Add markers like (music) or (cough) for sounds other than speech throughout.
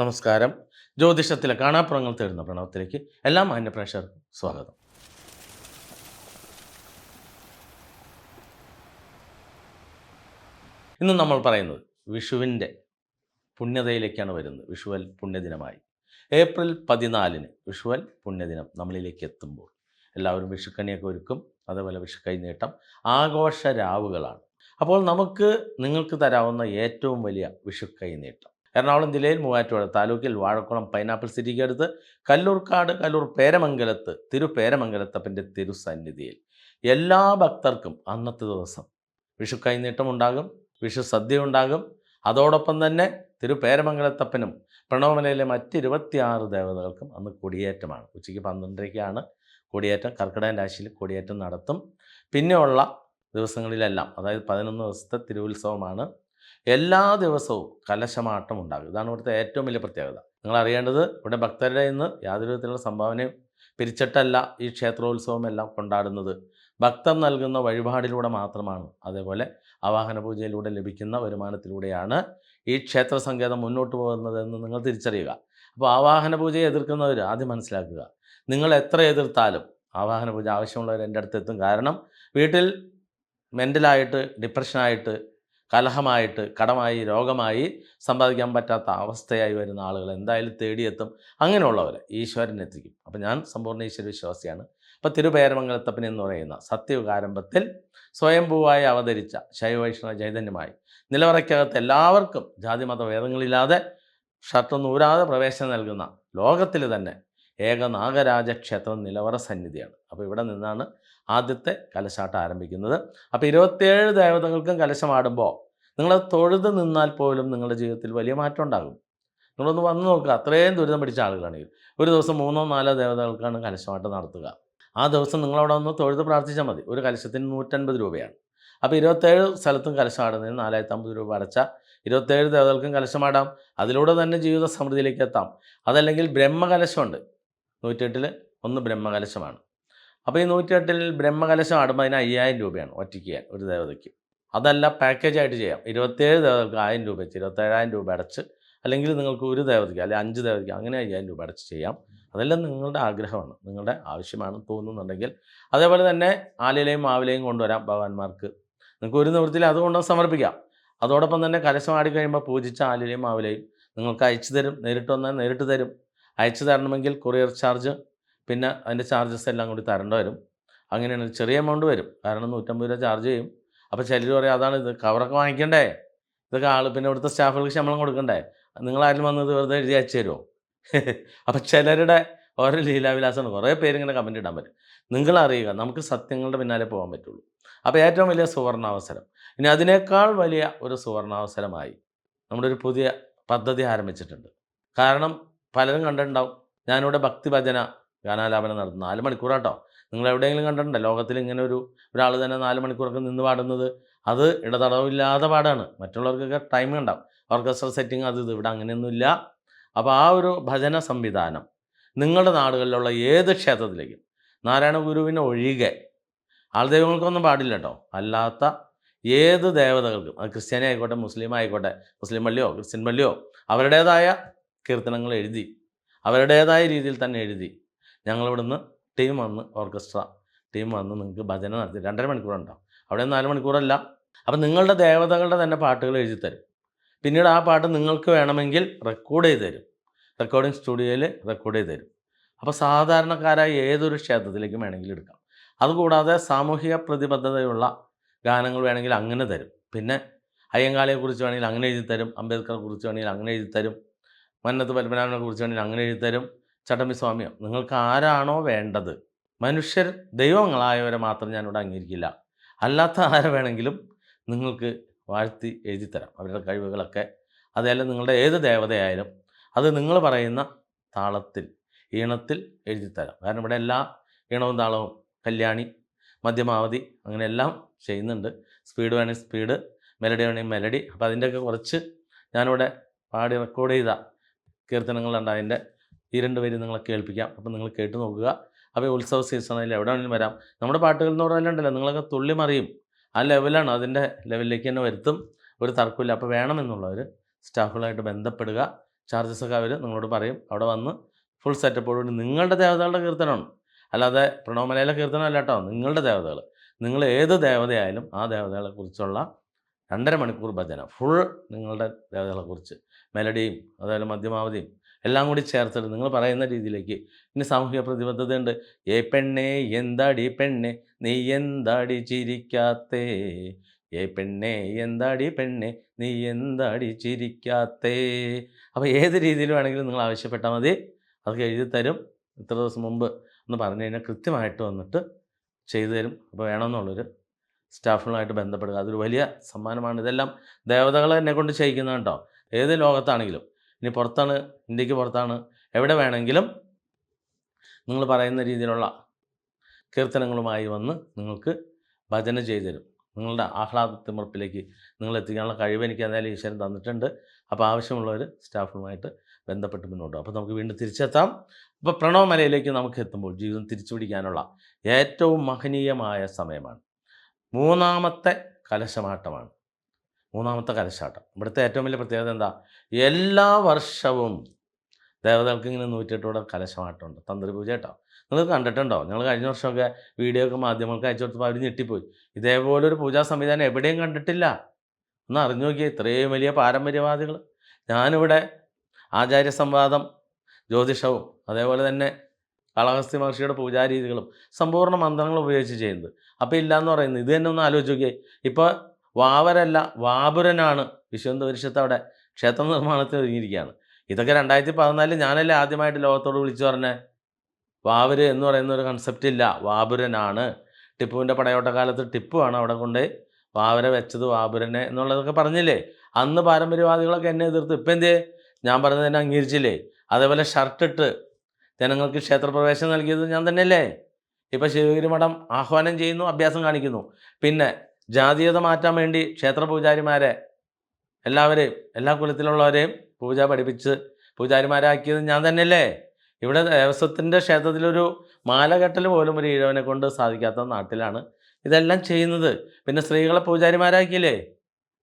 നമസ്കാരം. ജ്യോതിഷത്തിലെ കാണാപ്പുറങ്ങൾ തേടുന്ന പ്രണവത്തിലേക്ക് എല്ലാ മാന്യപ്രേക്ഷകർക്കും സ്വാഗതം. ഇന്ന് നമ്മൾ പറയുന്നത് വിഷുവിന്റെ പുണ്യതയിലേക്കാണ് വരുന്നത്. വിഷുവൽ പുണ്യദിനമായി. ഏപ്രിൽ പതിനാലിന് വിഷുവൽ പുണ്യദിനം നമ്മളിലേക്ക് എത്തുമ്പോൾ എല്ലാവരും വിഷുക്കണിയൊക്കെ ഒരുക്കും. അതേപോലെ വിഷുക്കൈ നീട്ടം ആഘോഷ രാവുകളാണ് അപ്പോൾ നമുക്ക് നിങ്ങൾക്ക് തരാവുന്ന ഏറ്റവും വലിയ വിഷുക്കൈ നീട്ടം എറണാകുളം ജില്ലയിൽ മൂവാറ്റുപുഴ താലൂക്കിൽ വാഴക്കുളം പൈനാപ്പിൾ സിറ്റിക്ക് അടുത്ത് കല്ലൂർക്കാട് കല്ലൂർ പേരമംഗലത്ത് തിരുപേരമംഗലത്തപ്പന്റെ തിരുസന്നിധിയിൽ. എല്ലാ ഭക്തർക്കും അന്നത്തെ ദിവസം വിഷു കൈനീട്ടം ഉണ്ടാകും വിഷു സദ്യ ഉണ്ടാകും അതോടൊപ്പം തന്നെ തിരുപേരമംഗലത്തപ്പനും പ്രണവമലയിലെ മറ്റ് ഇരുപത്തിയാറ് ദേവതകൾക്കും അന്ന് കൊടിയേറ്റമാണ്. ഉച്ചയ്ക്ക് പന്ത്രണ്ടരയ്ക്കാണ് കൊടിയേറ്റം. കർക്കിടക രാശിയിൽ കൊടിയേറ്റം നടത്തും. പിന്നെയുള്ള ദിവസങ്ങളിലെല്ലാം അതായത് പതിനൊന്ന് ദിവസത്തെ തിരുവുത്സവമാണ്. എല്ലാ ദിവസവും കലശമാട്ടം ഉണ്ടാകും. ഇതാണ് ഇവിടുത്തെ ഏറ്റവും വലിയ പ്രത്യേകത. നിങ്ങൾ അറിയേണ്ടത് ഇവിടെ ഭക്തരുടെ ഇന്ന് യാതൊരു വിധത്തിലുള്ള സംഭാവനയും പിരിച്ചിട്ടല്ല ഈ ക്ഷേത്രോത്സവം എല്ലാം കൊണ്ടാടുന്നത്. ഭക്തം നൽകുന്ന വഴിപാടിലൂടെ മാത്രമാണ്. അതേപോലെ ആവാഹന പൂജയിലൂടെ ലഭിക്കുന്ന വരുമാനത്തിലൂടെയാണ് ഈ ക്ഷേത്ര സങ്കേതം മുന്നോട്ട് പോകുന്നതെന്ന് നിങ്ങൾ തിരിച്ചറിയുക. അപ്പോൾ ആവാഹന പൂജയെ എതിർക്കുന്നവർ ആദ്യം മനസ്സിലാക്കുക. നിങ്ങൾ എത്ര എതിർത്താലും ആവാഹന പൂജ ആവശ്യമുള്ളവർ എന്റെ അടുത്ത് എത്തും കാരണം വീട്ടിൽ മെന്റലായിട്ട് ഡിപ്രഷനായിട്ട് കലഹമായിട്ട് കടമായി രോഗമായി സമ്പാദിക്കാൻ പറ്റാത്ത അവസ്ഥയായി വരുന്ന ആളുകൾ എന്തായാലും തേടിയെത്തും. അങ്ങനെയുള്ളവരെ ഈശ്വരൻ എത്തിക്കും. അപ്പം ഞാൻ സമ്പൂർണ ഈശ്വര വിശ്വാസിയാണ്. അപ്പോൾ തിരുപേരമംഗലത്തപ്പൻ എന്ന് പറയുന്ന സത്യകാരംഭത്തിൽ സ്വയംഭൂവായി അവതരിച്ച ശൈവവൈഷ്ണവ ചൈതന്യമായി നിലവറയ്ക്കകത്ത് എല്ലാവർക്കും ജാതിമത ഭേദങ്ങളില്ലാതെ ഷർട്ടൊന്നൂരാതെ പ്രവേശനം നൽകുന്ന ലോകത്തിൽ തന്നെ ഏക നാഗരാജ ക്ഷേത്രം നിലവറ സന്നിധിയാണ്. അപ്പോൾ ഇവിടെ നിന്നാണ് ആദ്യത്തെ കലശാട്ടം ആരംഭിക്കുന്നത്. അപ്പോൾ ഇരുപത്തിയേഴ് ദേവതകൾക്കും കലശമാടുമ്പോൾ നിങ്ങൾ തൊഴുത് നിന്നാൽ പോലും നിങ്ങളുടെ ജീവിതത്തിൽ വലിയ മാറ്റം ഉണ്ടാകും. നിങ്ങളൊന്ന് വന്ന് നോക്കുക. അത്രയും ദുരിതം പിടിച്ച ആളുകളാണെങ്കിൽ ഒരു ദിവസം മൂന്നോ നാലോ ദേവതകൾക്കാണ് കലശമാട്ടം നടത്തുക. ആ ദിവസം നിങ്ങളവിടെ ഒന്ന് തൊഴുത് പ്രാർത്ഥിച്ചാൽ മതി. ഒരു കലശത്തിന് നൂറ്റൻപത് രൂപയാണ്. അപ്പോൾ ഇരുപത്തേഴ് സ്ഥലത്തും കലശമാടുന്നതിന് നാലായിരത്തി അമ്പത് രൂപ അടച്ച ഇരുപത്തേഴ് ദേവതകൾക്കും കലശമാടാം. അതിലൂടെ തന്നെ ജീവിത സമൃദ്ധിയിലേക്ക് എത്താം. അതല്ലെങ്കിൽ ബ്രഹ്മകലശമുണ്ട്. നൂറ്റിയെട്ടിൽ ഒന്ന് ബ്രഹ്മകലശമാണ്. അപ്പോൾ ഈ നൂറ്റിയെട്ടിൽ ബ്രഹ്മകലശം ആടുമ്പോൾ അതിന് അയ്യായിരം രൂപയാണ് ഒറ്റയ്ക്ക് ഒരു ദേവതയ്ക്ക്. അതല്ല പാക്കേജായിട്ട് ചെയ്യാം. ഇരുപത്തേഴ് ദേവതകൾക്ക് ആയിരം രൂപ വെച്ച് ഇരുപത്തേഴായിരം രൂപ അടച്ച് അല്ലെങ്കിൽ നിങ്ങൾക്ക് ഒരു ദേവതയ്ക്ക് അല്ലെങ്കിൽ അഞ്ച് ദേവതയ്ക്ക് അങ്ങനെ അയ്യായിരം രൂപ അടച്ച് ചെയ്യാം. അതെല്ലാം നിങ്ങളുടെ ആഗ്രഹമാണ് നിങ്ങളുടെ ആവശ്യമാണ് തോന്നുന്നുണ്ടെങ്കിൽ. അതേപോലെ തന്നെ ആലിലയും മാവിലയും കൊണ്ടുവരാം ഭഗവാന്മാർക്ക്. നിങ്ങൾക്ക് ഒരു നിവൃത്തിയിൽ അതുകൊണ്ട് സമർപ്പിക്കാം. അതോടൊപ്പം തന്നെ കലശം ആടി കഴിയുമ്പോൾ പൂജിച്ച ആലിലയും മാവിലയും നിങ്ങൾക്ക് അയച്ചു തരും നേരിട്ട് വന്നാൽ നേരിട്ട് തരും. അയച്ചു തരണമെങ്കിൽ കൊറിയർ ചാർജ് പിന്നെ അതിന്റെ ചാർജസ് എല്ലാം കൂടി തരേണ്ടി വരും. അങ്ങനെയാണ് ചെറിയ എമൗണ്ട് വരും. കാരണം നൂറ്റമ്പത് രൂപ ചാർജ് ചെയ്യും. അപ്പോൾ ചിലർ പറയും അതാണ് ഇത്. കവറൊക്കെ വാങ്ങിക്കണ്ടേ? ഇതൊക്കെ ആൾ പിന്നെ ഇവിടുത്തെ സ്റ്റാഫുകൾക്ക് ശമ്പളം കൊടുക്കണ്ടേ? നിങ്ങളാരും വന്നത് വെറുതെ എഴുതി അയച്ചു തരുമോ (laughs) അപ്പോൾ ചിലരുടെ ഓരോ ലീലാവിലാസമാണ് കുറേ പേര് ഇങ്ങനെ കമന്റ് ഇടാൻ പറ്റും. നിങ്ങൾ അറിയുക നമുക്ക് സത്യങ്ങളുടെ പിന്നാലെ പോകാൻ പറ്റുള്ളൂ. അപ്പോൾ ഏറ്റവും വലിയ സുവർണാവസരം. ഇനി അതിനേക്കാൾ വലിയ ഒരു സുവർണാവസരമായി നമ്മുടെ ഒരു പുതിയ പദ്ധതി ആരംഭിച്ചിട്ടുണ്ട്. കാരണം പലരും കണ്ടിട്ടുണ്ടാവും. ഞാനിവിടെ ഭക്തിഭജന ഗാനാലാപനം നടത്തുന്നു. നാല് മണിക്കൂറാട്ടോ നിങ്ങൾ എവിടെയെങ്കിലും കണ്ടിട്ടുണ്ടോ? ലോകത്തിൽ ഇങ്ങനെ ഒരു ഒരാൾ തന്നെ നാല് മണിക്കൂറൊക്കെ നിന്ന് പാടുന്നത്? അത് ഇടതടവില്ലാതെ പാടാണ്. മറ്റുള്ളവർക്കൊക്കെ ടൈം ഉണ്ടാവും. ഓർക്കസ്ട്ര സെറ്റിംഗ് അത് ഇത്. ഇവിടെ അങ്ങനെയൊന്നുമില്ല അപ്പോൾ ആ ഒരു ഭജന സംവിധാനം നിങ്ങളുടെ നാടുകളിലുള്ള ഏത് ക്ഷേത്രത്തിലേക്കും. നാരായണ ഗുരുവിനെ ഒഴികെ ആൾദൈവങ്ങൾക്കൊന്നും പാടില്ല കേട്ടോ അല്ലാത്ത ഏത് ദേവതകൾക്കും അത് ക്രിസ്ത്യാനി ആയിക്കോട്ടെ മുസ്ലിം ആയിക്കോട്ടെ മുസ്ലിം പള്ളിയോ ക്രിസ്ത്യൻ പള്ളിയോ അവരുടേതായ കീർത്തനങ്ങൾ എഴുതി അവരുടേതായ രീതിയിൽ തന്നെ എഴുതി. ഞങ്ങളിവിടുന്ന് ടീം വന്ന് ഓർക്കസ്ട്ര ടീം വന്ന് നിങ്ങൾക്ക് ഭജന നടത്തി. രണ്ടര മണിക്കൂറുണ്ടാവും അവിടെ നാല് മണിക്കൂറല്ല. അപ്പം നിങ്ങളുടെ ദേവതകളുടെ തന്നെ പാട്ടുകൾ എഴുതി തരും. പിന്നീട് ആ പാട്ട് നിങ്ങൾക്ക് വേണമെങ്കിൽ റെക്കോർഡ് ചെയ്ത് തരും. റെക്കോർഡിംഗ് സ്റ്റുഡിയോയിൽ റെക്കോർഡ് ചെയ്ത് തരും. അപ്പോൾ സാധാരണക്കാരായ ഏതൊരു ക്ഷേത്രത്തിലേക്കും വേണമെങ്കിൽ എടുക്കാം. അതുകൂടാതെ സാമൂഹിക പ്രതിബദ്ധതയുള്ള ഗാനങ്ങൾ വേണമെങ്കിൽ അങ്ങനെ തരും. പിന്നെ അയ്യങ്കാളിയെക്കുറിച്ച് വേണമെങ്കിൽ അങ്ങനെ എഴുതി തരും. അംബേദ്കറെ കുറിച്ച് വേണമെങ്കിൽ അങ്ങനെ എഴുതി തരും. മന്നത്ത് പത്മനാഭനെ കുറിച്ച് വേണ്ടി അങ്ങനെ എഴുതി തരും ചട്ടമ്പി സ്വാമിയോ നിങ്ങൾക്ക് ആരാണോ വേണ്ടത്? മനുഷ്യർ ദൈവങ്ങളായവരെ മാത്രം ഞാനിവിടെ അംഗീകരിക്കില്ല. അല്ലാത്ത ആരെ വേണമെങ്കിലും നിങ്ങൾക്ക് വാഴ്ത്തി എഴുതിത്തരാം. അവരുടെ കഴിവുകളൊക്കെ അതല്ല നിങ്ങളുടെ ഏത് ദേവതയായാലും അത് നിങ്ങൾ പറയുന്ന താളത്തിൽ ഈണത്തിൽ എഴുതിത്തരാം. കാരണം ഇവിടെ എല്ലാ ഈണവും താളവും കല്യാണി മധ്യമാവധി അങ്ങനെ എല്ലാം ചെയ്യുന്നുണ്ട്. സ്പീഡ് വേണമെങ്കിൽ സ്പീഡ് മെലഡി വേണമെങ്കിൽ മെലഡി. അപ്പോൾ അതിന്റെയൊക്കെ കുറച്ച് ഞാനിവിടെ പാടി റെക്കോർഡ് ചെയ്ത. കീർത്തനങ്ങളുണ്ട്. അതിന്റെ ഈ രണ്ട് പേര് നിങ്ങളെ കേൾപ്പിക്കാം. അപ്പം നിങ്ങൾ കേട്ട് നോക്കുക. അപ്പോൾ ഉത്സവ സീസണിൽ എവിടെ വേണമെങ്കിലും വരാം. നമ്മുടെ പാട്ടുകൾ എന്ന് പറഞ്ഞാലുണ്ടല്ലോ നിങ്ങളൊക്കെ തുള്ളി മറിയും. ആ ലെവലാണ് അതിന്റെ ലെവലിലേക്ക് തന്നെ വരുത്തും. ഒരു തർക്കമില്ല അപ്പോൾ വേണമെന്നുള്ളവർ സ്റ്റാഫുകളായിട്ട് ബന്ധപ്പെടുക. ചാർജസ് ഒക്കെ അവർ നിങ്ങളോട് പറയും. അവിടെ വന്ന് ഫുൾ സെറ്റപ്പോടുകൂടി നിങ്ങളുടെ ദേവതകളുടെ കീർത്തനമാണ്. അല്ലാതെ പ്രണവമലയിലെ കീർത്തനം അല്ല കേട്ടോ. നിങ്ങളുടെ ദേവതകൾ. നിങ്ങൾ ഏത് ദേവതയായാലും ആ ദേവതകളെക്കുറിച്ചുള്ള രണ്ടര മണിക്കൂർ ഭജന. ഫുൾ നിങ്ങളുടെ ദേവതകളെ കുറിച്ച്. മെലഡിയും അതായത് മധ്യമാവധിയും എല്ലാം കൂടി ചേർത്തിട്ട് നിങ്ങൾ പറയുന്ന രീതിയിലേക്ക് ഇനി സാമൂഹിക പ്രതിബദ്ധതയുണ്ട് ഏ പെണ്ണെ എന്താടി പെണ്ണെ നീ എന്താടി ചിരിക്കാത്തേ? ഏ പെണ്ണെ എന്താടി പെണ്ണെ നീ എന്താടി ചിരിക്കാത്തേ? അപ്പോൾ ഏത് രീതിയിൽ വേണമെങ്കിലും നിങ്ങൾ ആവശ്യപ്പെട്ടാൽ മതി. അതൊക്കെ എഴുതി തരും. ഇത്ര ദിവസം മുമ്പ് ഒന്ന് പറഞ്ഞു കഴിഞ്ഞാൽ കൃത്യമായിട്ട് വന്നിട്ട് ചെയ്തു തരും. അപ്പോൾ വേണമെന്നുള്ളൊരു സ്റ്റാഫുകളായിട്ട് ബന്ധപ്പെടുക. അതൊരു വലിയ സമ്മാനമാണ്. ഇതെല്ലാം ദേവതകൾ എന്നെ കൊണ്ട് ചെയ്യിക്കുന്നത് കേട്ടോ. ഏത് ലോകത്താണെങ്കിലും. ഇനി പുറത്താണ് ഇന്ത്യയ്ക്ക് പുറത്താണ് എവിടെ വേണമെങ്കിലും നിങ്ങൾ പറയുന്ന രീതിയിലുള്ള കീർത്തനങ്ങളുമായി വന്ന് നിങ്ങൾക്ക് ഭജന ചെയ്തു തരും നിങ്ങളുടെ ആഹ്ലാദത്തിമുറപ്പിലേക്ക് നിങ്ങൾ എത്തിക്കാനുള്ള കഴിവ് എനിക്ക് എന്തായാലും ഈശ്വരൻ തന്നിട്ടുണ്ട്. അപ്പോൾ ആവശ്യമുള്ളവർ സ്റ്റാഫുമായിട്ട് ബന്ധപ്പെട്ട് മുന്നോട്ട് അപ്പോൾ നമുക്ക് വീണ്ടും തിരിച്ചെത്താം. അപ്പോൾ പ്രണവമലയിലേക്ക് നമുക്ക് എത്തുമ്പോൾ ജീവിതം തിരിച്ചു പിടിക്കാനുള്ള ഏറ്റവും മഹനീയമായ സമയമാണ്. മൂന്നാമത്തെ കലശമാട്ടമാണ്. മൂന്നാമത്തെ കലശാട്ടം ഇവിടുത്തെ ഏറ്റവും വലിയ പ്രത്യേകത എന്താ? എല്ലാ വർഷവും ദേവതകൾക്ക് ഇങ്ങനെ നൂറ്റെട്ടോടെ കലശമാട്ടമുണ്ട്. തന്ത്രി പൂജ കേട്ടോ. നിങ്ങൾ കണ്ടിട്ടുണ്ടോ? ഞങ്ങൾ കഴിഞ്ഞ വർഷമൊക്കെ വീഡിയോ ഒക്കെ മാധ്യമങ്ങൾക്ക് അയച്ചു കൊടുത്തപ്പോൾ അവർ ഞെട്ടിപ്പോയി. ഇതേപോലൊരു പൂജാ സംവിധാനം എവിടെയും കണ്ടിട്ടില്ല. ഒന്ന് അറിഞ്ഞു നോക്കിയേ ഇത്രയും വലിയ പാരമ്പര്യവാദികൾ. ഞാനിവിടെ ആചാര്യ സംവാദം ജ്യോതിഷവും അതേപോലെ തന്നെ കാളഹസ്തി മഹർഷിയുടെ പൂജാരീതികളും സമ്പൂർണ മന്ത്രങ്ങൾ ഉപയോഗിച്ച് ചെയ്യുന്നത്. അപ്പോൾ ഇല്ലയെന്ന് പറയുന്നത് ഇത് തന്നെ ഒന്ന് ആലോചിച്ച് നോക്കിയേ. ഇപ്പോൾ വാവരല്ല വാപുരനാണ് വിശ്വന്തപുരുഷത്ത് അവിടെ ക്ഷേത്ര നിർമ്മാണത്തിൽ ഒരുങ്ങിയിരിക്കുകയാണ് ഇതൊക്കെ രണ്ടായിരത്തി പതിനാലിൽ ഞാനല്ലേ ആദ്യമായിട്ട് ലോകത്തോട് വിളിച്ചു പറഞ്ഞേ? വാവര് എന്ന് പറയുന്ന ഒരു കൺസെപ്റ്റ് ഇല്ല. വാപുരനാണ്. ടിപ്പുവിന്റെ പടയോട്ട കാലത്ത് ടിപ്പുവാണ് അവിടെ കൊണ്ട് വാവരെ വെച്ചത് വാപുരനെ എന്നുള്ളതൊക്കെ പറഞ്ഞില്ലേ? അന്ന് പാരമ്പര്യവാദികളൊക്കെ എന്നെ എതിർത്ത്. ഇപ്പം എന്തേ? ഞാൻ പറഞ്ഞത് എന്നെ അംഗീകരിച്ചില്ലേ? അതേപോലെ ഷർട്ടിട്ട് ജനങ്ങൾക്ക് ക്ഷേത്രപ്രവേശനം നൽകിയത് ഞാൻ തന്നെയല്ലേ? ഇപ്പം ശിവഗിരി മഠം ആഹ്വാനം ചെയ്യുന്നു അഭ്യാസം കാണിക്കുന്നു. പിന്നെ ജാതീയത മാറ്റാൻ വേണ്ടി ക്ഷേത്ര പൂജാരിമാരെ എല്ലാവരെയും എല്ലാ കുലത്തിലുള്ളവരെയും പൂജ പഠിപ്പിച്ച് പൂജാരിമാരാക്കിയത് ഞാൻ തന്നെയല്ലേ? ഇവിടെ ദേവസ്വത്തിന്റെ ക്ഷേത്രത്തിലൊരു മാല കെട്ടൽ പോലും ഒരു ഈഴവനെ കൊണ്ട് സാധിക്കാത്ത നാട്ടിലാണ് ഇതെല്ലാം ചെയ്യുന്നത്. പിന്നെ സ്ത്രീകളെ പൂജാരിമാരാക്കിയില്ലേ?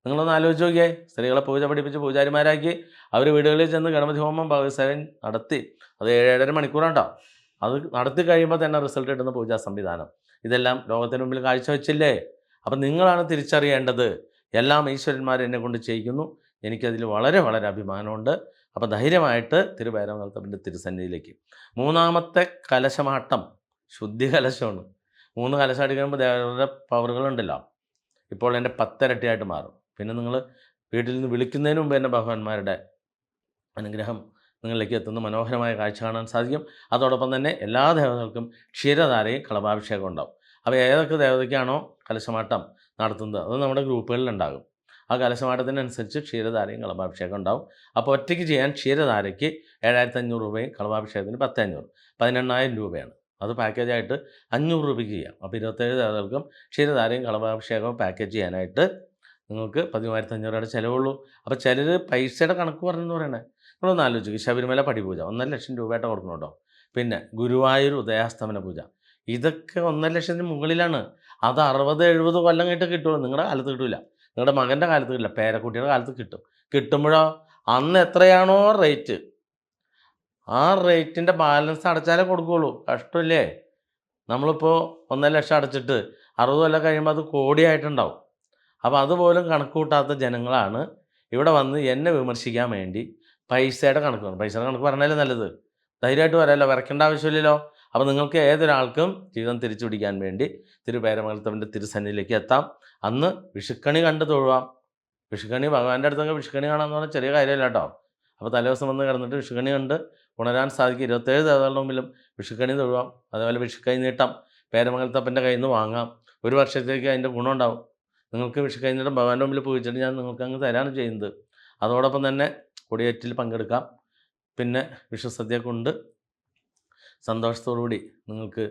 നിങ്ങളൊന്ന് ആലോചിച്ച് നോക്കിയേ. സ്ത്രീകളെ പൂജ പഠിപ്പിച്ച് പൂജാരിമാരാക്കി അവർ വീടുകളിൽ ചെന്ന് ഗണപതി ഹോമം ഭഗവത്സേവൻ നടത്തി. അത് ഏഴര മണിക്കൂറാണ്ടോ അത് നടത്തി കഴിയുമ്പോൾ തന്നെ റിസൾട്ട് കിട്ടുന്ന പൂജാ സംവിധാനം. ഇതെല്ലാം ലോകത്തിന് മുമ്പിൽ കാഴ്ചവെച്ചില്ലേ? അപ്പം നിങ്ങളാണ് തിരിച്ചറിയേണ്ടത്. എല്ലാം ഈശ്വരന്മാർ എന്നെ കൊണ്ട് ചെയ്യിക്കുന്നു. എനിക്കതിൽ വളരെ വളരെ അഭിമാനമുണ്ട്. അപ്പോൾ ധൈര്യമായിട്ട് തിരുവൈരവനത്തപ്പന്റെ തിരുസന്നിധിയിലേക്ക്. മൂന്നാമത്തെ കലശമാട്ടം. ശുദ്ധി കലശമാണ് മൂന്ന് കലശം അടിക്കുമ്പോൾ ദേവരുടെ പവറുകളുണ്ടല്ലോ. ഇപ്പോൾ എന്റെ പത്തരട്ടിയായിട്ട് മാറും. പിന്നെ നിങ്ങൾ വീട്ടിൽ നിന്ന് വിളിക്കുന്നതിന് മുമ്പ് തന്നെ ഭഗവാന്മാരുടെ അനുഗ്രഹം നിങ്ങളിലേക്ക് എത്തുന്ന മനോഹരമായ കാഴ്ച കാണാൻ സാധിക്കും. അതോടൊപ്പം തന്നെ എല്ലാ ദേവതകൾക്കും ക്ഷീരധാരയും കളഭാഭിഷേകം ഉണ്ടാവും. അപ്പോൾ ഏതൊക്കെ ദേവതയ്ക്കാണോ കലശമാട്ടം നടത്തുന്നത്? അത് നമ്മുടെ ഗ്രൂപ്പുകളിലുണ്ടാകും. ആ കലശമാട്ടത്തിനനുസരിച്ച് ക്ഷീരധാരയും കളഭാഭിഷേകം ഉണ്ടാവും. അപ്പോൾ ഒറ്റയ്ക്ക് ചെയ്യാൻ ക്ഷീരധാരയ്ക്ക് ഏഴായിരത്തി അഞ്ഞൂറ് രൂപയും കളഭാഭിഷേകത്തിന് പത്ത് അഞ്ഞൂറ് പതിനെണ്ണായിരം രൂപയാണ്. അത് പാക്കേജായിട്ട് അഞ്ഞൂറ് രൂപയ്ക്ക് ചെയ്യാം. അപ്പോൾ ഇരുപത്തേഴ് ദേവതകൾക്കും ക്ഷീരധാരയും കളഭാഭിഷേകവും പാക്കേജ് ചെയ്യാനായിട്ട് നിങ്ങൾക്ക് പതിമൂവായിരത്തി അഞ്ഞൂറ് ചിലവുള്ളൂ. അപ്പോൾ ചിലർ പൈസയുടെ കണക്ക് പറഞ്ഞെന്ന് പറയണേ. നിങ്ങളൊന്ന് ആലോചിക്കും. ശബരിമല പടിപൂജ ഒന്നര ലക്ഷം രൂപയായിട്ട് കൊടുക്കണം കേട്ടോ പിന്നെ ഗുരുവായൂർ ഉദയാസ്തമന പൂജ. ഇതൊക്കെ ഒന്നര ലക്ഷത്തിന് മുകളിലാണ്. അത് അറുപത് എഴുപത് കൊല്ലം കഴിഞ്ഞിട്ട് കിട്ടുള്ളൂ. നിങ്ങളുടെ കാലത്ത് കിട്ടില്ല നിങ്ങളുടെ മകന്റെ കാലത്ത് കിട്ടില്ല. പേരക്കുട്ടിയുടെ കാലത്ത് കിട്ടും. കിട്ടുമ്പോഴോ? അന്ന് എത്രയാണോ റേറ്റ് ആ റേറ്റിന്റെ ബാലൻസ് അടച്ചാലേ കൊടുക്കുകയുള്ളൂ കഷ്ടമില്ലേ നമ്മളിപ്പോൾ ഒന്നര ലക്ഷം അടച്ചിട്ട് അറുപത് കൊല്ലം കഴിയുമ്പോൾ അത് കോടിയായിട്ടുണ്ടാവും. അപ്പോൾ അതുപോലും കണക്ക് കൂട്ടാത്ത ജനങ്ങളാണ് ഇവിടെ വന്ന് എന്നെ വിമർശിക്കാൻ വേണ്ടി പൈസയുടെ കണക്ക് പറഞ്ഞു പൈസയുടെ കണക്ക് പറഞ്ഞാലേ നല്ലത്. ധൈര്യമായിട്ട് വരാമല്ലോ വരയ്ക്കേണ്ട ആവശ്യമില്ലല്ലോ? അപ്പോൾ നിങ്ങൾക്ക് ഏതൊരാൾക്കും ജീവിതം തിരിച്ചു പിടിക്കാൻ വേണ്ടി തിരുപേരമംഗലത്തവന്റെ തിരുസന്നിധിയിലേക്ക് എത്താം. അന്ന് വിഷുക്കണി കണ്ട് തൊഴുവാം. വിഷുക്കണി ഭഗവാന്റെ അടുത്തൊക്കെ വിഷുക്കണി കാണാമെന്ന് പറഞ്ഞാൽ ചെറിയ കാര്യമല്ല കേട്ടോ അപ്പോൾ തലേദിവസം വന്ന് കിടന്നിട്ട് വിഷുക്കണി കണ്ട് ഉണരാൻ സാധിക്കും. ഇരുപത്തേഴ് ദേവതകളുടെ മുമ്പിലും വിഷുക്കണി തൊഴുവാം. അതേപോലെ വിഷുക്കൈ നീട്ടാം പേരമംഗലത്തപ്പന്റെ കയ്യിൽ നിന്ന് വാങ്ങാം. ഒരു വർഷത്തേക്ക് അതിന്റെ ഗുണമുണ്ടാവും നിങ്ങൾക്ക് വിഷുക്കൈ നീട്ടം ഭഗവാന്റെ മുമ്പിൽ പൂജിച്ചിട്ട് ഞാൻ നിങ്ങൾക്ക് അങ്ങ് തരാണ് ചെയ്യുന്നത്. അതോടൊപ്പം തന്നെ കൊടിയേറ്റിൽ പങ്കെടുക്കാം. പിന്നെ വിഷുസദ്യ കൊണ്ട് സന്തോഷത്തോടുകൂടി നിങ്ങൾക്ക്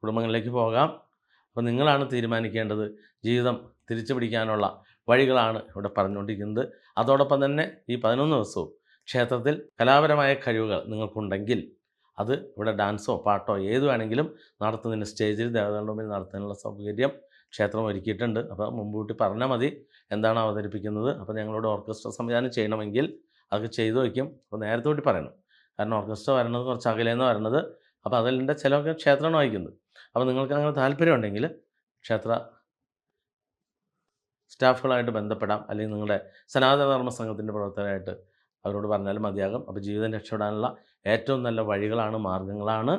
കുടുംബങ്ങളിലേക്ക് പോകാം. അപ്പോൾ നിങ്ങളാണ് തീരുമാനിക്കേണ്ടത്. ജീവിതം തിരിച്ചു പിടിക്കാനുള്ള വഴികളാണ് ഇവിടെ പറഞ്ഞുകൊണ്ടിരിക്കുന്നത്. അതോടൊപ്പം തന്നെ ഈ പതിനൊന്ന് ദിവസവും ക്ഷേത്രത്തിൽ കലാപരമായ കഴിവുകൾ നിങ്ങൾക്കുണ്ടെങ്കിൽ അത് ഇവിടെ ഡാൻസോ പാട്ടോ ഏത് വേണമെങ്കിലും നടത്തുന്നതിന് സ്റ്റേജിൽ ദേവതകളുടെ മുമ്പിൽ നടത്തുന്നതിനുള്ള സൗകര്യം ക്ഷേത്രം ഒരുക്കിയിട്ടുണ്ട്. അപ്പോൾ മുൻകൂട്ടി പറഞ്ഞാൽ മതി എന്താണ് അവതരിപ്പിക്കുന്നത്. അപ്പോൾ ഞങ്ങളോട് ഓർക്കസ്ട്ര സംവിധാനം ചെയ്യണമെങ്കിൽ അതൊക്കെ ചെയ്തു വയ്ക്കും. അപ്പോൾ നേരത്തെ കൂട്ടി പറയണം. കാരണം ഓർക്കസ്ട്ര വരണത് കുറച്ച് അകലേന്ന് വരണത് അപ്പോൾ അതിന്റെ ചിലവൊക്കെ ക്ഷേത്രമാണ് വായിക്കുന്നത് അപ്പോൾ നിങ്ങൾക്ക് അങ്ങനെ താല്പര്യം ഉണ്ടെങ്കിൽ ക്ഷേത്ര സ്റ്റാഫുകളായിട്ട് ബന്ധപ്പെടാം. അല്ലെങ്കിൽ നിങ്ങളുടെ സനാതനധർമ്മ സംഘത്തിന്റെ പ്രവർത്തകരായിട്ട് അവരോട് പറഞ്ഞാലും മതിയാകും. അപ്പോൾ ജീവിതം രക്ഷപ്പെടാനുള്ള ഏറ്റവും നല്ല വഴികളാണ് മാർഗങ്ങളാണ്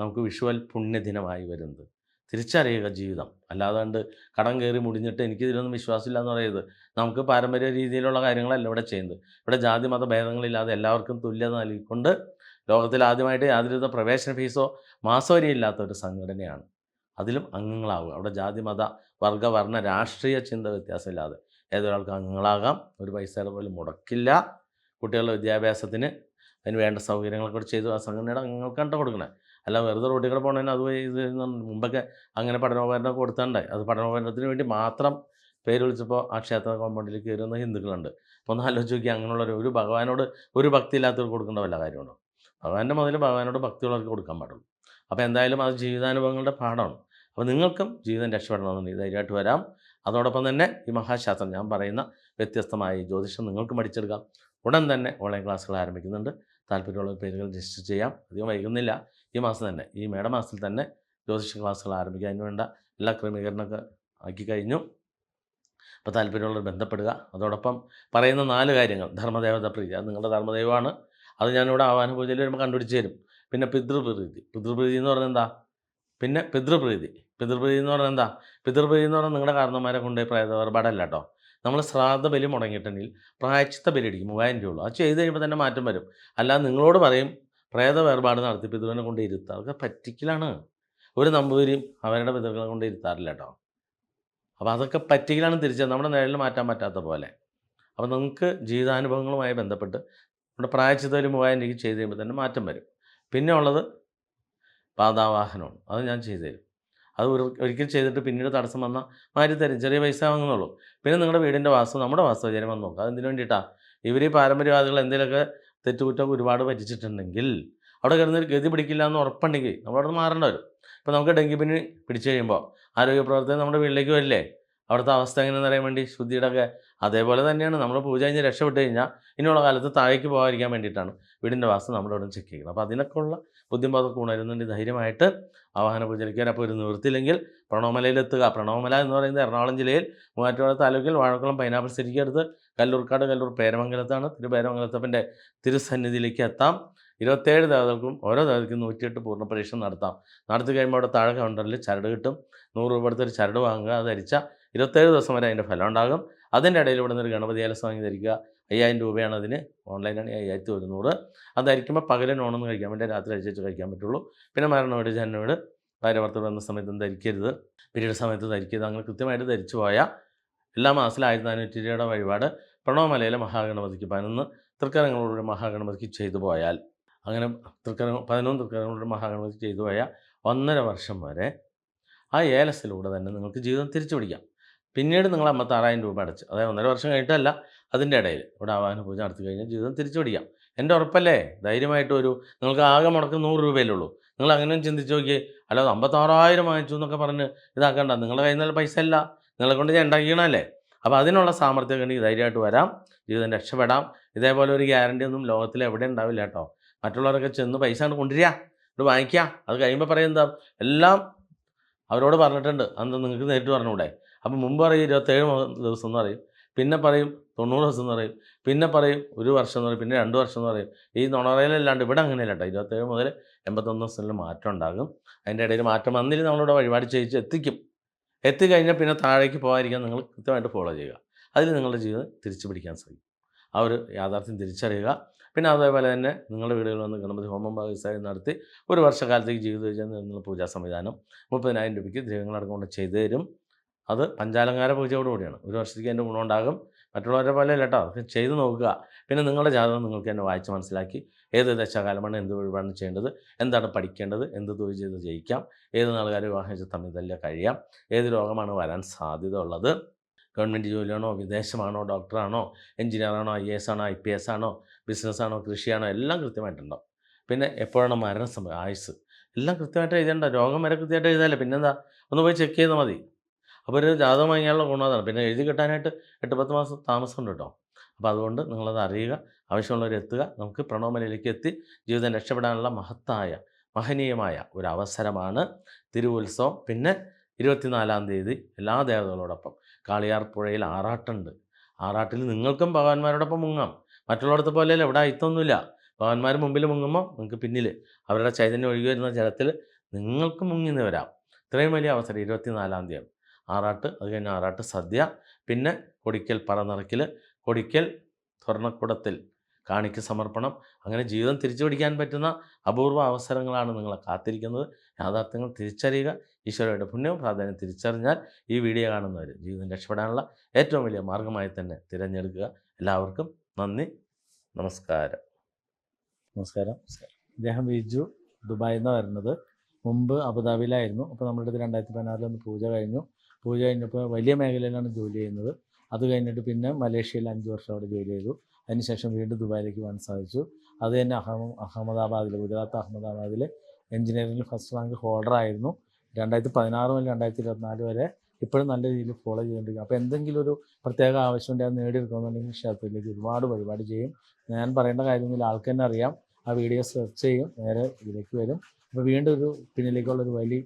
നമുക്ക് വിഷുവൽ പുണ്യദിനമായി വരുന്നത്. തിരിച്ചറിയുക ജീവിതം. അല്ലാതെ കടം കയറി മുടിഞ്ഞിട്ട് എനിക്ക് ഇതിലൊന്നും വിശ്വാസമില്ല എന്ന് പറയരുത്. നമുക്ക് പാരമ്പര്യ രീതിയിലുള്ള കാര്യങ്ങളല്ല ഇവിടെ ചെയ്യുന്നത്. ഇവിടെ ജാതി മത ഭേദങ്ങളില്ലാതെ എല്ലാവർക്കും തുല്യത നൽകിക്കൊണ്ട് ലോകത്തിൽ ആദ്യമായിട്ട് യാതൊരുവിധ പ്രവേശന ഫീസോ മാസവരിയോ ഇല്ലാത്ത ഒരു സംഘടനയാണ്. അതിലും അംഗങ്ങളാവുക. അവിടെ ജാതി മത വർഗ വർണ രാഷ്ട്രീയ ചിന്ത വ്യത്യാസമില്ലാതെ ഏതൊരാൾക്ക് അംഗങ്ങളാകാം. ഒരു പൈസയുടെ പോലും മുടക്കില്ല. കുട്ടികളുടെ വിദ്യാഭ്യാസത്തിന് അതിന് വേണ്ട സൗകര്യങ്ങളൊക്കെ ചെയ്തു. ആ സംഘടനയുടെ അംഗങ്ങൾക്കാണ് കൊടുക്കണേ. അല്ല വെറുതെ റോഡിൽ കൂടെ പോകണതിന് അത് ഇത് മുമ്പൊക്കെ അങ്ങനെ പഠനോപകരണം കൊടുത്താണ്ടായി അത് പഠനോപകരണത്തിന് വേണ്ടി മാത്രം പേര് വിളിച്ചപ്പോൾ ആ ക്ഷേത്ര കോമ്പൗണ്ടിൽ കയറുന്ന ഹിന്ദുക്കളുണ്ട്. ഒന്ന് ആലോചിച്ച് നോക്കി അങ്ങനെയുള്ള ഒരു- ഭഗവാനോട് ഒരു ഭക്തി ഇല്ലാത്തവർക്ക് കൊടുക്കേണ്ട വല്ല കാര്യമുണ്ടോ? ഭഗവാന്റെ മുതൽ ഭഗവാനോട് ഭക്തിയുള്ളവർക്ക് കൊടുക്കാൻ പാടുള്ളൂ. അപ്പോൾ എന്തായാലും അത് ജീവിതാനുഭവങ്ങളുടെ പാഠമാണ്. അപ്പോൾ നിങ്ങൾക്കും ജീവിതം രക്ഷപ്പെടണമെന്നുണ്ടെങ്കിൽ ധൈര്യമായിട്ട് വരാം. അതോടൊപ്പം തന്നെ ഈ മഹാശാസ്ത്രം ഞാൻ പറയുന്ന വ്യത്യസ്തമായ ജ്യോതിഷം നിങ്ങൾക്ക് പഠിച്ചെടുക്കാം. ഉടൻ തന്നെ ഓൺലൈൻ ക്ലാസ്സുകൾ ആരംഭിക്കുന്നുണ്ട്. താല്പര്യമുള്ള പേരുകൾ രജിസ്റ്റർ ചെയ്യാം. അധികം വൈകുന്നില്ല. ഈ മാസം തന്നെ ഈ മേടമാസത്തിൽ തന്നെ ജ്യോതിഷ ക്ലാസ്സുകൾ ആരംഭിക്കുക. അതിന് വേണ്ട എല്ലാ ക്രമീകരണമൊക്കെ ആക്കി കഴിഞ്ഞു. അപ്പോൾ താല്പര്യമുള്ളവർ ബന്ധപ്പെടുക. അതോടൊപ്പം പറയുന്ന നാല് കാര്യങ്ങൾ. ധർമ്മദേവത പ്രീതി. അത് നിങ്ങളുടെ ധർമ്മദൈവമാണ്. അത് ഞാനിവിടെ ആവാന പൂജയിൽ വരുമ്പോൾ കണ്ടുപിടിച്ച് തരും. പിന്നെ പിതൃപ്രീതി. പിതൃപ്രീതി എന്ന് പറഞ്ഞാൽ എന്താ? പിന്നെ പിതൃപ്രീതി. പിതൃപ്രീതി എന്ന് പറഞ്ഞാൽ എന്താ? പിതൃപ്രീതി എന്ന് പറഞ്ഞാൽ നിങ്ങളുടെ കാരണന്മാരെ കൊണ്ടുപോയി പ്രേത വേർപാടല്ല കേട്ടോ. നമ്മൾ ശ്രാദ്ധ ബലി മുടങ്ങിയിട്ടുണ്ടെങ്കിൽ പ്രായച്ചിത്ത ബലി അടിക്കും. മൂവായിരം രൂപ അത് ചെയ്ത് കഴിയുമ്പോൾ തന്നെ മാറ്റം വരും. അല്ലാതെ നിങ്ങളോട് പറയും പ്രേത വേർപാട് നടത്തി പിതൃവിനെ കൊണ്ട് ഇരുത്താം. അതൊക്കെ പറ്റിക്കലാണ്. ഒരു നമ്പൂരിയും അവരുടെ പിതൃക്കളെ കൊണ്ട് ഇരുത്താറില്ല കേട്ടോ. അപ്പോൾ അതൊക്കെ പറ്റിക്കലാണ് തിരിച്ചത് നമ്മുടെ നിഴലിൽ മാറ്റാൻ പറ്റാത്ത പോലെ. അപ്പോൾ നിങ്ങൾക്ക് ജീവിതാനുഭവങ്ങളുമായി ബന്ധപ്പെട്ട് നമ്മുടെ പ്രായച്ചിത്ത ഒരു മൂവായിരം രൂപയ്ക്ക് ചെയ്ത് കഴിയുമ്പോൾ തന്നെ മാറ്റം വരും. പിന്നെ ഉള്ളത് പാതാവാഹനമാണ്. അത് ഞാൻ ചെയ്തു തരും. അത് ഒരു ഒരിക്കൽ ചെയ്തിട്ട് പിന്നീട് തടസ്സം വന്നാൽ മാറ്റി തരും ചെറിയ പൈസ വാങ്ങുന്നുള്ളൂ. പിന്നെ നിങ്ങളുടെ വീടിന്റെ വാസ്തു നമ്മുടെ വാസ്തുചര്യം വന്ന് നോക്കുക അതെന്തിനു വേണ്ടിയിട്ടാണ് ഇവർ ഈ പാരമ്പര്യവാദികൾ എന്തെങ്കിലുമൊക്കെ തെറ്റുകുറ്റം ഒരുപാട് പറ്റിച്ചിട്ടുണ്ടെങ്കിൽ അവിടെ കിടന്ന് ഗതി പിടിക്കില്ല എന്ന് ഉറപ്പുണ്ടെങ്കിൽ നമ്മളവിടെ നിന്ന് മാറേണ്ട വരും. ഇപ്പോൾ നമുക്ക് ഡെങ്കിപ്പനി പിടിച്ചു കഴിയുമ്പോൾ ആരോഗ്യ പ്രവർത്തകർ നമ്മുടെ വീട്ടിലേക്ക് വരില്ലേ? അവിടുത്തെ അവസ്ഥ എങ്ങനെയെന്ന് അറിയാൻ വേണ്ടി ശുദ്ധിയുടെ ഒക്കെ അതേപോലെ തന്നെയാണ്. നമ്മൾ പൂജ കഴിഞ്ഞ് രക്ഷപ്പെട്ട് കഴിഞ്ഞാൽ ഇനിയുള്ള കാലത്ത് താഴേക്ക് പോകാതിരിക്കാൻ വേണ്ടിയിട്ടാണ് വീടിന്റെ വാസ്തു നമ്മുടെ ഇവിടെ ചെക്ക് ചെയ്യുന്നത്. അപ്പോൾ അതിനൊക്കെയുള്ള ബുദ്ധിമുട്ടൊക്കെ ഉണരുന്നുണ്ട്. ധൈര്യമായിട്ട് ആവാഹന പൂജയ്ക്ക് വരാൻ അപ്പോൾ ഒരു നിവൃത്തിയില്ലെങ്കിൽ പ്രണവമലയിലെത്തുക. പ്രണവമല എന്ന് പറയുന്നത് എറണാകുളം ജില്ലയിൽ മൂവാറ്റുപുഴ താലൂക്കിൽ വാഴക്കുളം പൈനാപ്പിൾ സിറ്റിക്ക് അടുത്ത് കല്ലൂർക്കാട് കല്ലൂർ പേരമംഗലത്താണ്. തിരുപേരമംഗലത്തപ്പന്റെ തിരുസന്നിധിയിലേക്ക് എത്താം. ഇരുപത്തേഴ് ദേവതകൾക്കും ഓരോ ദേവതയ്ക്കും നൂറ്റിയെട്ട് പൂർണ പരീക്ഷ നടത്താം. നടത്തി കഴിയുമ്പോൾ അവിടെ താഴെ കൗണ്ടറിൽ ചരട് കിട്ടും. നൂറ് രൂപ അടുത്തൊരു ചരട് വാങ്ങുക അത് ധരിച്ച ഇരുപത്തേഴ് ദിവസം വരെ അതിന്റെ ഫലം ഉണ്ടാകും. അതിന്റെ ഇടയിൽ ഇവിടെ നിന്ന് ഒരു ഗണപതി ആലസ് വാങ്ങി ധരിക്കുക. അയ്യായിരം രൂപയാണ് അതിന് ഓൺലൈനാണ് അയ്യായിരത്തി ഒരുന്നൂറ്. അത് ധരിക്കുമ്പോൾ പകൽ നോണൊന്നും കഴിക്കാൻ വേണ്ടി രാത്രി അഴിച്ചു കഴിക്കാൻ പറ്റുള്ളൂ. പിന്നെ മരണവീട് ജനവീട് ഭാര്യഭർത്തർ വന്ന സമയത്ത് ധരിക്കരുത്. പിരീഡ് സമയത്ത് ധരിക്കരുത്. അങ്ങനെ കൃത്യമായിട്ട് ധരിച്ചു പോയാൽ എല്ലാ മാസത്തിലും ആയിരത്തി നാനൂറ്റി രൂപയുടെ വഴിപാട് പ്രണവമലയിലെ മഹാഗണപതിക്ക് പതിനൊന്ന് തൃക്കരങ്ങളുടെ മഹാഗണപതിക്ക് ചെയ്തു പോയാൽ അങ്ങനെ തൃക്കര പതിനൊന്ന് തൃക്കരങ്ങളുടെ മഹാഗണപതി ചെയ്തു പോയാൽ ഒന്നര വർഷം വരെ ആ ഏലസിലൂടെ തന്നെ നിങ്ങൾക്ക് ജീവിതം തിരിച്ചു പിടിക്കാം. പിന്നീട് നിങ്ങൾ അമ്പത്താറായിരം രൂപ അടച്ച് അതായത് ഒന്നര വർഷം കഴിഞ്ഞിട്ടല്ല അതിന്റെ ഇടയിൽ ഇവിടെ ആവാഹന പൂജ നടത്തി കഴിഞ്ഞാൽ ജീവിതം തിരിച്ചു പിടിക്കാം. എന്റെ ഉറപ്പല്ലേ? ധൈര്യമായിട്ട് ഒരു നിങ്ങൾക്ക് ആകെ മുടക്കം നൂറ് രൂപയല്ലേ ഉള്ളൂ. നിങ്ങൾ അങ്ങനെയും ചിന്തിച്ച് നോക്കിയേ അല്ലാതെ അമ്പത്താറായിരം വാങ്ങിച്ചു എന്നൊക്കെ പറഞ്ഞ് ഇതാക്കണ്ട. നിങ്ങളുടെ കയ്യിൽ നിന്നുള്ള പൈസ അല്ല നിങ്ങളെ കൊണ്ട് ഞാൻ ഉണ്ടാക്കിയണല്ലേ അപ്പോൾ അതിനുള്ള സാമർഥ്യം കണ്ടി ധൈര്യമായിട്ട് വരാം. ജീവിതം രക്ഷപ്പെടാം. ഇതേപോലെ ഒരു ഗ്യാരണ്ടി ഒന്നും ലോകത്തിൽ എവിടെ ഉണ്ടാവില്ല കേട്ടോ. മറ്റുള്ളവരൊക്കെ ചെന്ന് പൈസ കൊണ്ട് കൊണ്ടുവരിക. ഇത് വാങ്ങിക്കുക. അത് കഴിയുമ്പോൾ പറയും എന്താ? എല്ലാം അവരോട് പറഞ്ഞിട്ടുണ്ട്. അന്ന് നിങ്ങൾക്ക് നേരിട്ട് പറഞ്ഞൂടെ അപ്പം മുമ്പ് പറയും ഇരുപത്തേഴ് ദിവസം എന്ന് പറയും. പിന്നെ പറയും തൊണ്ണൂറ് ദിവസം എന്ന് പറയും. പിന്നെ പറയും ഒരു വർഷം എന്ന് പറയും. പിന്നെ രണ്ട് വർഷം എന്ന് പറയും. ഈ നുണറയിലല്ലാണ്ട് ഇവിടെ അങ്ങനെയല്ല കേട്ടോ. ഇരുപത്തേഴ് മുതൽ എൺപത്തൊന്ന് ദിവസത്തിൽ മാറ്റം ഉണ്ടാകും. അതിന്റെ ഇടയിൽ മാറ്റം വന്നില്ല നമ്മളിവിടെ വഴിപാട് ചെയ്യിച്ച് എത്തിക്കും. എത്തിക്കഴിഞ്ഞാൽ പിന്നെ താഴേക്ക് പോകാതിരിക്കാൻ നിങ്ങൾ കൃത്യമായിട്ട് ഫോളോ ചെയ്യുക. അതിൽ നിങ്ങളുടെ ജീവിതം തിരിച്ചു പിടിക്കാൻ സാധിക്കും ആ ഒരു യാഥാർത്ഥ്യം തിരിച്ചറിയുക. പിന്നെ അതേപോലെ തന്നെ നിങ്ങളുടെ വീടുകളിൽ വന്ന് ഗണപതി ഹോമം ഭാഗസായി നടത്തി ഒരു വർഷക്കാലത്തേക്ക് ജീവിതം വെച്ചാൽ നിങ്ങൾ പൂജാ സംവിധാനം മുപ്പതിനായിരം രൂപയ്ക്ക് ദൈവങ്ങളടക്കം കൊണ്ട് ചെയ്തു തരും. അത് പഞ്ചാലങ്കാര പൂജയോടുകൂടിയാണ് ഒരു വർഷത്തേക്ക് അതിന്റെ ഗുണമുണ്ടാകും മറ്റുള്ളവരെ പോലെ അല്ല കേട്ടോ. ചെയ്ത് നോക്കുക. പിന്നെ നിങ്ങളുടെ ജാതകം നിങ്ങൾക്ക് തന്നെ വായിച്ച് മനസ്സിലാക്കി ഏത് ദശാകാലമാണ് എന്ത് വഴിപാടാണ് ചെയ്യേണ്ടത്? എന്താണ് പഠിക്കേണ്ടത്? എന്ത് തൊഴിൽ ചെയ്ത് ജയിക്കാം? ഏത് നാളുകാരെ വിവാഹം ചെയ്ത് തമ്മിൽ തല്ല കഴിയാം? ഏത് രോഗമാണ് വരാൻ സാധ്യത ഉള്ളത്? ഗവൺമെന്റ് ജോലിയാണോ? വിദേശമാണോ? ഡോക്ടറാണോ? എഞ്ചിനീയറാണോ ഐ എസ് ആണോ? ഐ പി എസ് ആണോ? ബിസിനസ്സാണോ? കൃഷിയാണോ? എല്ലാം കൃത്യമായിട്ടുണ്ടാവും. പിന്നെ എപ്പോഴാണ് മരണ സമയം ആയുസ് എല്ലാം കൃത്യമായിട്ട് എഴുതേണ്ട. രോഗം വരെ കൃത്യമായിട്ട് എഴുതാല്ലേ? പിന്നെന്താ? ഒന്ന് പോയി ചെക്ക് ചെയ്താൽ മതി. അപ്പോൾ ഒരു ജാതകം വാങ്ങിയാലുള്ള ഗുണം അതാണ് പിന്നെ എഴുതി കിട്ടാനായിട്ട് എട്ട് പത്ത് മാസം താമസമുണ്ട് കേട്ടോ. അപ്പോൾ അതുകൊണ്ട് നിങ്ങളത് അറിയുക ആവശ്യമുള്ളവർ എത്തുക നമുക്ക് പ്രണോമനയിലേക്ക് എത്തി ജീവിതം രക്ഷപ്പെടാനുള്ള മഹത്തായ മഹനീയമായ ഒരു അവസരമാണ് തിരുവുത്സവം. പിന്നെ ഇരുപത്തിനാലാം തീയതി എല്ലാ ദേവതകളോടൊപ്പം കാളിയാർ പുഴയിൽ ആറാട്ടുണ്ട്. ആറാട്ടിൽ നിങ്ങൾക്കും ഭഗവാന്മാരോടൊപ്പം മുങ്ങാം. മറ്റുള്ളിടത്തെ പോലെയല്ല ഇവിടെ അയിത്തൊന്നുമില്ല. ഭഗവാന്മാർ മുമ്പിൽ മുങ്ങുമ്പോൾ നിങ്ങൾക്ക് പിന്നിൽ അവരുടെ ചൈതന്യം ഒഴുകി വരുന്ന ജലത്തിൽ നിങ്ങൾക്ക് മുങ്ങിന്ന് വരാം. ഇത്രയും വലിയ അവസരം ഇരുപത്തിനാലാം തീയതി ആറാട്ട് അത് കഴിഞ്ഞ് ആറാട്ട് സദ്യ പിന്നെ കൊടിക്കൽ പറനിറക്കൽ കൊടിക്കൽ സ്വർണക്കുടത്തിൽ കാണിക്ക് സമർപ്പണം. അങ്ങനെ ജീവിതം തിരിച്ചു പിടിക്കാൻ പറ്റുന്ന അപൂർവ അവസരങ്ങളാണ് നിങ്ങളെ കാത്തിരിക്കുന്നത്. യാഥാർത്ഥ്യങ്ങൾ തിരിച്ചറിയുക. ഈശ്വരയുടെ പുണ്യവും പ്രാധാന്യം തിരിച്ചറിഞ്ഞാൽ ഈ വീഡിയോ കാണുന്നവർ ജീവിതം രക്ഷപ്പെടാനുള്ള ഏറ്റവും വലിയ മാർഗമായി തന്നെ തിരഞ്ഞെടുക്കുക. എല്ലാവർക്കും നന്ദി. നമസ്കാരം. നമസ്കാരം. അദ്ദേഹം ബിജു ദുബായിൽ നിന്നാണ് വരുന്നത്. മുമ്പ് അബുദാബിയിലായിരുന്നു. അപ്പോൾ നമ്മുടെ അടുത്ത് രണ്ടായിരത്തി പതിനാറിൽ ഒന്ന് പൂജ കഴിഞ്ഞു. പൂജ കഴിഞ്ഞപ്പോൾ വലിയ മേഖലയിലാണ് ജോലി ചെയ്യുന്നത്. അത് കഴിഞ്ഞിട്ട് പിന്നെ മലേഷ്യയിൽ അഞ്ച് വർഷം അവിടെ ജോലി ചെയ്തു. അതിനുശേഷം വീണ്ടും ദുബായിലേക്ക് പോകാൻ സാധിച്ചു. അത് തന്നെ അഹമ്മ അഹമ്മദാബാദിൽ ഗുജറാത്ത് അഹമ്മദാബാദിൽ എഞ്ചിനീയറിംഗിൽ ഫസ്റ്റ് റാങ്ക് ഹോൾഡർ ആയിരുന്നു. രണ്ടായിരത്തി പതിനാറ് മുതൽ രണ്ടായിരത്തി ഇരുപത്തിനാല് വരെ ഇപ്പോഴും നല്ല രീതിയിൽ ഫോളോ ചെയ്തുകൊണ്ടിരിക്കും അപ്പോൾ എന്തെങ്കിലും ഒരു പ്രത്യേക ആവശ്യമുണ്ടെങ്കിൽ അത് നേടിയെടുക്കണമെന്നുണ്ടെങ്കിൽ ക്ഷേത്രത്തിലേക്ക് ഒരുപാട് പരിപാടി ചെയ്യും. ഞാൻ പറയേണ്ട കാര്യമൊന്നുമില്ല ആൾക്ക് തന്നെ അറിയാം. ആ വീഡിയോ സെർച്ച് ചെയ്യും. നേരെ ഇതിലേക്ക് വരും. അപ്പോൾ വീണ്ടും ഒരു പിന്നിലേക്കുള്ള ഒരു വലിയ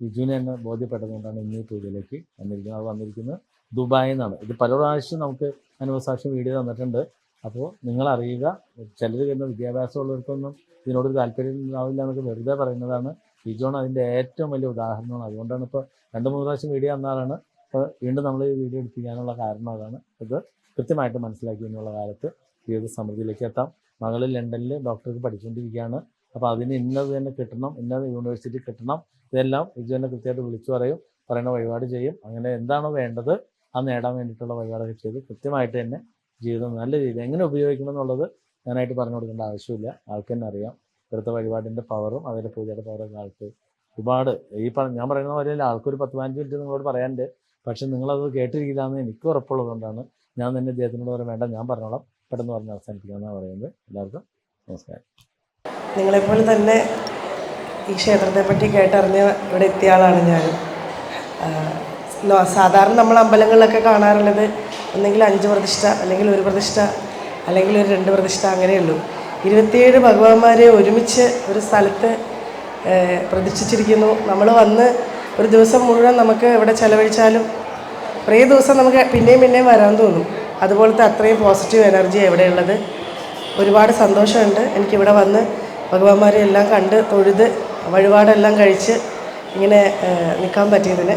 വിജുവിനെ തന്നെ ബോധ്യപ്പെട്ടതുകൊണ്ടാണ് ഇന്ന് പൂജയിലേക്ക് വന്നിരിക്കുന്നത്. അത് വന്നിരിക്കുന്നത് ദുബായിൽ നിന്നാണ്. ഇത് പല പ്രാവശ്യം നമുക്ക് അനുഭവസാക്ഷ്യം വീഡിയോ തന്നിട്ടുണ്ട്. അപ്പോൾ നിങ്ങൾ അറിയുക ചിലർ വരുന്ന വിദ്യാഭ്യാസമുള്ളവർക്കൊന്നും ഇതിനോടൊരു താല്പര്യം ഉണ്ടാവില്ല എന്നൊക്കെ വെറുതെ പറയുന്നതാണ്. ബിജോൺ അതിന്റെ ഏറ്റവും വലിയ ഉദാഹരണമാണ്. അതുകൊണ്ടാണ് ഇപ്പോൾ രണ്ട് മൂന്ന് പ്രാവശ്യം വീഡിയോ തന്നാലാണ് ഇപ്പോൾ വീണ്ടും നമ്മൾ ഈ വീഡിയോ എടുപ്പിക്കാനുള്ള കാരണം അതാണ്. ഇത് കൃത്യമായിട്ട് മനസ്സിലാക്കി എന്നുള്ള കാലത്ത് ജീവിത സമൃദ്ധിയിലേക്ക് എത്താം. മകൾ ലണ്ടനിൽ ഡോക്ടർക്ക് പഠിച്ചുകൊണ്ടിരിക്കുകയാണ്. അപ്പോൾ അതിന് ഇന്നത് തന്നെ കിട്ടണം ഇന്നത് യൂണിവേഴ്സിറ്റി കിട്ടണം. ഇതെല്ലാം ബിജു കൃത്യമായിട്ട് വിളിച്ചു പറയും പറയുന്ന വഴിപാട് ചെയ്യും. അങ്ങനെ എന്താണോ വേണ്ടത് അത് നേടാൻ വേണ്ടിയിട്ടുള്ള വഴിപാടൊക്കെ ചെയ്ത് കൃത്യമായിട്ട് തന്നെ ജീവിതം നല്ല രീതിയിൽ എങ്ങനെ ഉപയോഗിക്കണം എന്നുള്ളത് ഞാനായിട്ട് പറഞ്ഞു കൊടുക്കേണ്ട ആവശ്യമില്ല. ആൾക്ക് തന്നെ അറിയാം. ഇവിടുത്തെ വഴിപാടിന്റെ പവറും അതിന്റെ പൂജയുടെ പവറൊക്കെ ആൾക്ക് ഒരുപാട്. ഈ ഞാൻ പറയുന്ന പോലെ ആൾക്കൊരു പത്ത് പതിനഞ്ച് മിനിറ്റ് നിങ്ങളോട് പറയാനുണ്ട്. പക്ഷെ നിങ്ങളത് കേട്ടിരിക്കില്ലാന്ന് എനിക്ക് ഉറപ്പുള്ളത് കൊണ്ടാണ് ഞാൻ തന്നെ ഇദ്ദേഹത്തിനോട് പറയാൻ വേണ്ട ഞാൻ പറഞ്ഞോളാം. പെട്ടെന്ന് പറഞ്ഞ് അവസാനിപ്പിക്കാമെന്നാണ് പറയുന്നത്. എല്ലാവർക്കും നമസ്കാരം. നിങ്ങളെപ്പോലെ തന്നെ ഈ ക്ഷേത്രത്തെപ്പറ്റി കേട്ടറിഞ്ഞ് ഇവിടെ എത്തിയ ആളാണ് ഞാൻ സാധാരണ നമ്മൾ അമ്പലങ്ങളിലൊക്കെ കാണാറുള്ളത് ഒന്നെങ്കിൽ അഞ്ച് പ്രതിഷ്ഠ അല്ലെങ്കിൽ ഒരു പ്രതിഷ്ഠ അല്ലെങ്കിൽ ഒരു രണ്ട് പ്രതിഷ്ഠ അങ്ങനെയുള്ളൂ ഇരുപത്തിയേഴ് ഭഗവാന്മാരെ ഒരുമിച്ച് ഒരു സ്ഥലത്ത് പ്രതിഷ്ഠിച്ചിരിക്കുന്നു. നമ്മൾ വന്ന് ഒരു ദിവസം മുഴുവൻ നമുക്ക് ഇവിടെ ചിലവഴിച്ചാലും കുറേ ദിവസം നമുക്ക് പിന്നെയും പിന്നെയും വരാൻ തോന്നും. അതുപോലത്തെ അത്രയും പോസിറ്റീവ് എനർജി എവിടെയുള്ളത് ഒരുപാട് സന്തോഷമുണ്ട്. എനിക്കിവിടെ വന്ന് ഭഗവാന്മാരെ എല്ലാം കണ്ട് തൊഴുത് വഴിപാടെല്ലാം കഴിച്ച് ഇങ്ങനെ നിൽക്കാൻ പറ്റിയതിന്.